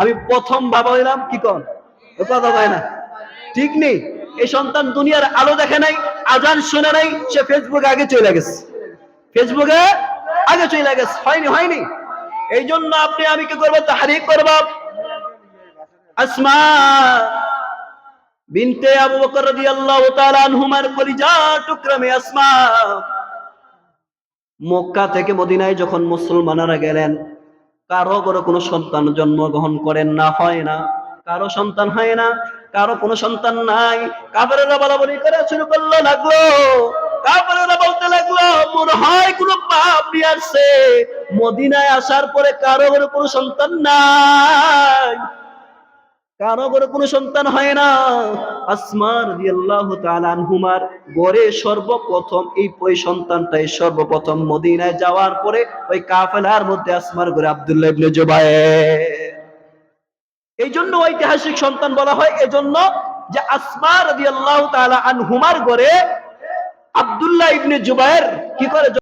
আমি প্রথম বাবা হইলাম, কি কন? কথা কয় না। ঠিক নেই। এই সন্তান দুনিয়ার আলো দেখে নাই, আজান শুনে নাই, সে ফেসবুকে আগে চলে গেছে। ফেসবুকে আগে চলে গেছে। হয়নি হয়নি। এই জন্য আপনি, আমি কি করব? তাহারিক করব। আসমা বিনতে আবু বকর রাদিয়াল্লাহু তাআলা আনহুমার কলিজা টুকরা মেয়ে আসমা। মক্কা থেকে মদিনায় যখন মুসলমানরা গেলেন কারও করে কোনো সন্তান জন্মগ্রহণ করেন না, হয় না। কারও সন্তান হয় না, কারও কোনো সন্তান নাই। কাপড়েরা বলাবলি করে শুরু করল, লাগল। কাপড়েরা বলতে লাগল, মনে হয় কোনো পাপ নিয়ে আসছে। মদিনায় আসার পরে কারও কোনো সন্তান নাই। কারও করে কোনো সন্তান হয় না। আসমার রাদিয়াল্লাহু তাআলা আনহুমার সর্বপ্রথম এই ওই সন্তানটাই সর্বপ্রথম মদিনায় যাওয়ার পরে ওই কাফেলার মধ্যে আসমার ঘরে আব্দুল্লাহ ইবনে জুবায়ের। এই জন্য ঐতিহাসিক সন্তান বলা হয় এজন্য যে আসমা রাদিয়াল্লাহু তাআলা আনহুমার ঘরে আব্দুল্লাহ ইবনে জুবায়ের কি করে